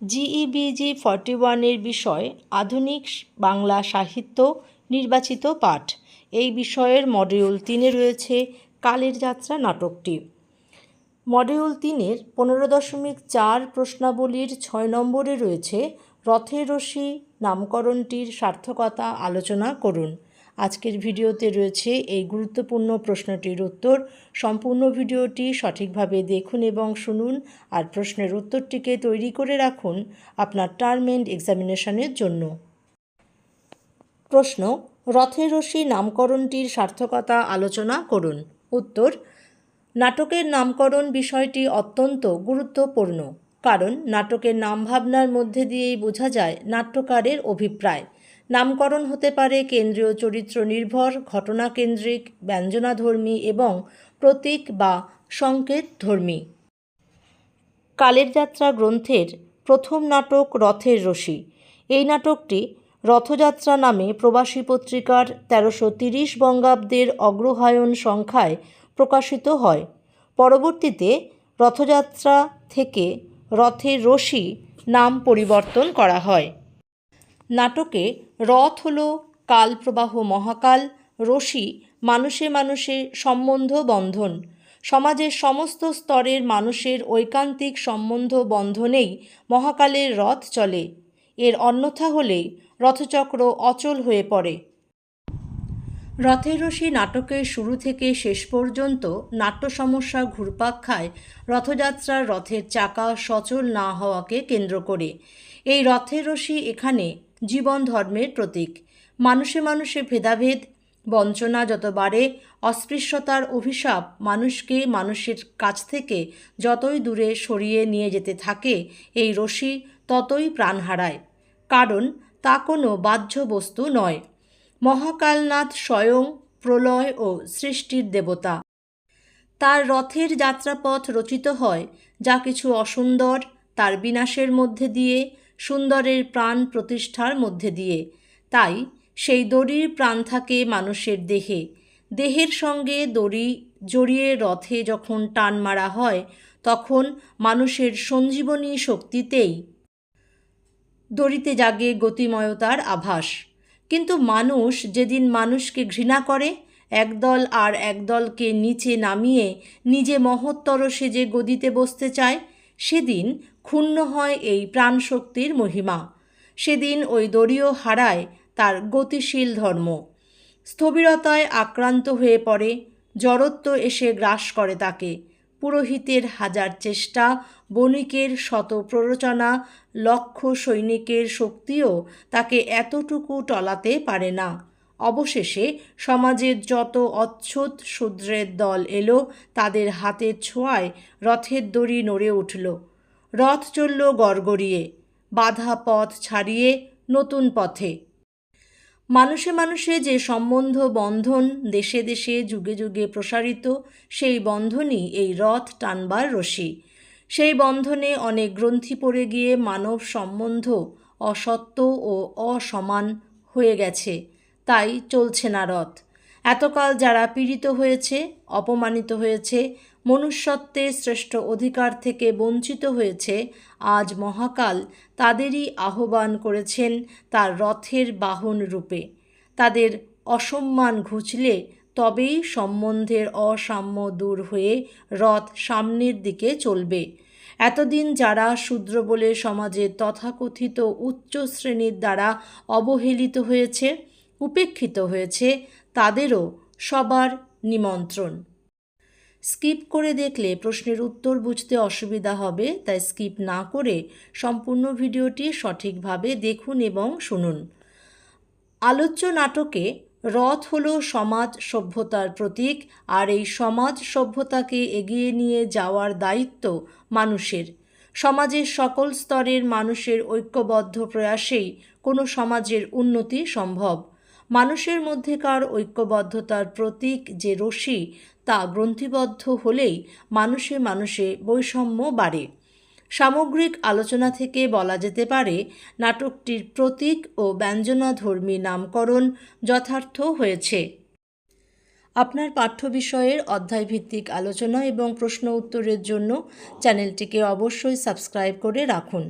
জিইবিজি forty ওয়ানের বিষয় আধুনিক বাংলা সাহিত্য নির্বাচিত পাঠ। এই বিষয়ের মডিউল তিনে রয়েছে কালের যাত্রা নাটকটি। মডিউল তিনের পনেরো দশমিক চার প্রশ্নাবলীর ছয় নম্বরে রয়েছে রথের রশি নামকরণটির সার্থকতা আলোচনা করুন। আজকের ভিডিওতে রয়েছে এই গুরুত্বপূর্ণ প্রশ্নটির উত্তর। সম্পূর্ণ ভিডিওটি সঠিকভাবে দেখুন এবং শুনুন আর প্রশ্নের উত্তরটিকে তৈরি করে রাখুন আপনার টার্ম এন্ড এক্সামিনেশনের জন্য। প্রশ্ন রথের রশি নামকরণটির সার্থকতা আলোচনা করুন। উত্তর, নাটকের নামকরণ বিষয়টি অত্যন্ত গুরুত্বপূর্ণ কারণ নাটকের নামভাবনার মধ্যে দিয়েই বোঝা যায় নাট্যকারের অভিপ্রায়। নামকরণ হতে পারে কেন্দ্রীয় চরিত্র নির্ভর ঘটনা কেন্দ্রিক ব্যঞ্জনাধর্মী এবং প্রতীক বা সংকেত ধর্মী কালের যাত্রা গ্রন্থের প্রথম নাটক রথের রশি। এই নাটকটি রথযাত্রা নামে প্রবাসী পত্রিকার তেরোশো তিরিশ বঙ্গাব্দের অগ্রহায়ণ সংখ্যায় প্রকাশিত হয়। পরবর্তীতে রথযাত্রা থেকে রথের রশি নাম পরিবর্তন করা হয়। নাটকে রথ হল কালপ্রবাহ মহাকাল রশি মানুষে মানুষে সম্বন্ধ বন্ধন। সমাজের সমস্ত স্তরের মানুষের ঐকান্তিক সম্বন্ধ বন্ধনেই মহাকালের রথ চলে। এর অন্যথা হলে রথচক্র অচল হয়ে পড়ে। রথের রশি নাটকের শুরু থেকে শেষ পর্যন্ত নাট্য সমস্যা ঘুরপাক খায় রথযাত্রার রথের চাকা সচল না হওয়াকে কেন্দ্র করে। এই রথের রশি এখানে জীবন ধর্মের প্রতীক। মানুষে মানুষে ভেদাভেদ, বঞ্চনা যত বাড়ে, অস্পৃশ্যতার অভিশাপ মানুষকে মানুষের কাছ থেকে যতই দূরে সরিয়ে নিয়ে যেতে থাকে, এই রশি ততই প্রাণ হারায়। কারণ তা কোনো বাহ্য বস্তু নয়। মহাকালনাথ স্বয়ং প্রলয় ও সৃষ্টির দেবতা। তার রথের যাত্রাপথ রচিত হয় যা কিছু অসুন্দর, তার বিনাশের মধ্যে দিয়ে সুন্দরের প্রাণ প্রতিষ্ঠার মধ্যে দিয়ে। তাই সেই দড়ির প্রাণ থাকে মানুষের দেহে। দেহের সঙ্গে দড়ি জড়িয়ে রথে যখন টান মারা হয়, তখন মানুষের সঞ্জীবনী শক্তিতেই দড়িতে জাগে গতিময়তার আভাস। কিন্তু মানুষ যেদিন মানুষকে ঘৃণা করে, একদল আর একদলকে নিচে নামিয়ে নিজে মহত্তর সেজে গদিতে বসতে চায় সেদিন ক্ষুণ্ণ হয় এই প্রাণশক্তির মহিমা। সেদিন ওই দড়িও হারায় তার গতিশীল ধর্ম। স্থবিরতায় আক্রান্ত হয়ে পড়ে, জড়ত্ব এসে গ্রাস করে তাকে। পুরোহিতের হাজার চেষ্টা, বণিকের শত প্ররোচনা লক্ষ সৈনিকের শক্তিও তাকে এতটুকু টলাতে পারে না। অবশেষে সমাজের যত অচ্ছুত শূদ্রের দল এলো, তাদের হাতের ছোঁয়ায় রথের দড়ি নড়ে উঠল। রথ চলল গড়গড়িয়ে, বাধা পথ ছাড়িয়ে নতুন পথে। মানুষে মানুষে যে সম্বন্ধ বন্ধন দেশে দেশে যুগে যুগে প্রসারিত, সেই বন্ধনই এই রথ টানবার রশি। সেই বন্ধনে অনেক গ্রন্থি পড়ে গিয়ে মানব সম্বন্ধ অসত্য ও অসমান হয়ে গেছে। তাই চলছে না রথ। এতকাল যারা পীড়িত হয়েছে, অপমানিত হয়েছে, মনুষ্যত্বের শ্রেষ্ঠ অধিকার থেকে বঞ্চিত হয়েছে, আজ মহাকাল তাদেরই আহ্বান করেছেন তার রথের বাহন রূপে। তাদের অসম্মান ঘুচলে তবেই সম্বন্ধের অসাম্য দূর হয়ে রথ সামনের দিকে চলবে। এতদিন যারা শূদ্র বলে সমাজে তথাকথিত উচ্চ শ্রেণির দ্বারা অবহেলিত হয়েছে উপেক্ষিত হয়েছে তাদেরও সবার নিমন্ত্রণ। স্কিপ করে দেখলে প্রশ্নের উত্তর বুঝতে অসুবিধা হবে, তাই স্কিপ না করে সম্পূর্ণ ভিডিওটি সঠিকভাবে দেখুন এবং শুনুন। আলোচ্য নাটকে রথ হল সমাজ সভ্যতার প্রতীক, আর এই সমাজ সভ্যতাকে এগিয়ে নিয়ে যাওয়ার দায়িত্ব মানুষের। সমাজের সকল স্তরের মানুষের ঐক্যবদ্ধ প্রয়াসেই কোনো সমাজের উন্নতি সম্ভব। মানুষের মধ্যেকার ঐক্যবদ্ধতার প্রতীক যে রশি তা গ্রন্থিবদ্ধ হলেই মানুষে মানুষে বৈষম্য বাড়ে। সামগ্রিক আলোচনা থেকে বলা যেতে পারে, নাটকটির প্রতীক ও ব্যঞ্জনাধর্মী নামকরণ যথার্থ হয়েছে। আপনার পাঠ্য বিষয়ের অধ্যায়ভিত্তিক আলোচনা এবং প্রশ্ন উত্তরের জন্য চ্যানেলটিকে অবশ্যই সাবস্ক্রাইব করে রাখুন।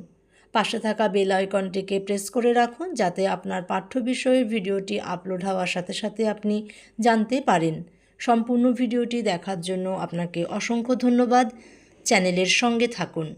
পাশে থাকা বেল আইকনটিকে প্রেস করে রাখুন যাতে আপনার পাঠ্য বিষয়ের ভিডিওটি আপলোড হওয়ার সাথে সাথে আপনি জানতে পারেন। সম্পূর্ণ ভিডিওটি দেখার জন্য আপনাকে অসংখ্য ধন্যবাদ। চ্যানেলের সঙ্গে থাকুন।